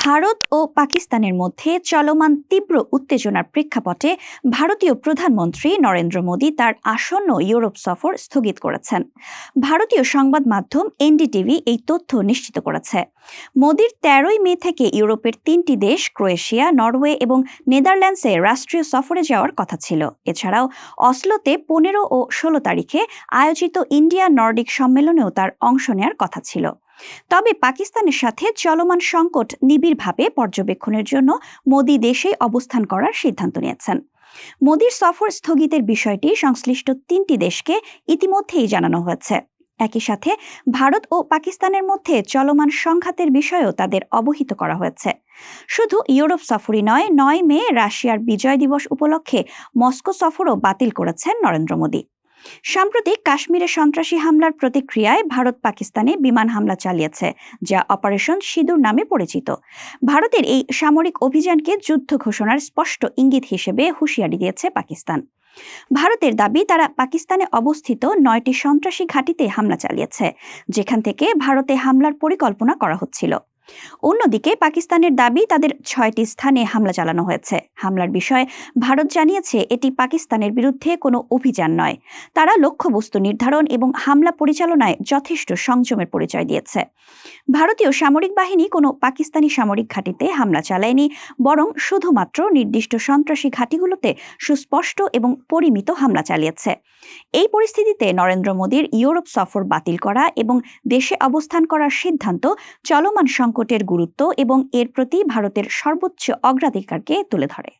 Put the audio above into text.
ভারত ও পাকিস্তানের মধ্যে চলমান তীব্র উত্তেজনার প্রেক্ষাপটে ভারতীয় প্রধানমন্ত্রী নরেন্দ্র মোদী তার আসন্ন ইউরোপ সফর স্থগিত করেছেন। ভারতীয় সংবাদ মাধ্যম এনডিটিভি এই তথ্য নিশ্চিত করেছে। মোদীর তেরোই মে থেকে ইউরোপের তিনটি দেশ ক্রোয়েশিয়া, নরওয়ে এবং নেদারল্যান্ডসে রাষ্ট্রীয় সফরে যাওয়ার কথা ছিল। এছাড়াও অসলোতে পনেরো ও ষোলো তারিখে আয়োজিত ইন্ডিয়া নর্ডিক সম্মেলনেও তার অংশ নেওয়ার কথা ছিল। তবে পাকিস্তানের সাথে চলমান সংকট নিবিড়ভাবে পর্যবেক্ষণের জন্য মোদী দেশেই অবস্থান করার সিদ্ধান্ত নিয়েছেন। মোদীর সফর স্থগিতের বিষয়টি সংশ্লিষ্ট তিনটি দেশকে ইতিমধ্যেই জানানো হয়েছে। একই সাথে ভারত ও পাকিস্তানের মধ্যে চলমান সংঘাতের বিষয়েও তাদের অবহিত করা হয়েছে। শুধু ইউরোপ সফরই নয় নয় মে রাশিয়ার বিজয় দিবস উপলক্ষে মস্কো সফরও বাতিল করেছেন নরেন্দ্র মোদী। সাম্প্রতিক কাশ্মীরে সন্ত্রাসী হামলার প্রতিক্রিয়ায় ভারত পাকিস্তানে বিমান হামলা চালিয়েছে, যা অপারেশন সিঁদুর নামে পরিচিত। ভারতের এই সামরিক অভিযানকে যুদ্ধ ঘোষণার স্পষ্ট ইঙ্গিত হিসেবে হুঁশিয়ারি দিয়েছে পাকিস্তান। ভারতের দাবি, তারা পাকিস্তানে অবস্থিত নয়টি সন্ত্রাসী ঘাঁটিতে হামলা চালিয়েছে, যেখান থেকে ভারতে হামলার পরিকল্পনা করা হচ্ছিল। অন্যদিকে পাকিস্তানের দাবি, তাদের ছয়টি স্থানে হামলা চালানো হয়েছে। হামলার বিষয়ে ভারত জানিয়েছে, এটি পাকিস্তানের বিরুদ্ধে কোনো অভিযান নয়। তারা লক্ষ্যবস্তু নির্ধারণ এবং হামলা পরিচালনায় যথেষ্ট সংযমের পরিচয় দিয়েছে। ভারতীয় সামরিক বাহিনী কোনো পাকিস্তানি সামরিক ঘাঁটিতে হামলা চালায়নি, বরং শুধুমাত্র নির্দিষ্ট সন্ত্রাসী ঘাঁটিগুলোতে সুস্পষ্ট এবং পরিমিত হামলা চালিয়েছে। এই পরিস্থিতিতে নরেন্দ্র মোদীর ইউরোপ সফর বাতিল করা এবং দেশে অবস্থান করার সিদ্ধান্ত চলমান সংকটের গুরুত্ব এবং এর প্রতি ভারতের সর্বোচ্চ অগ্রাধিকারকে তুলে ধরে।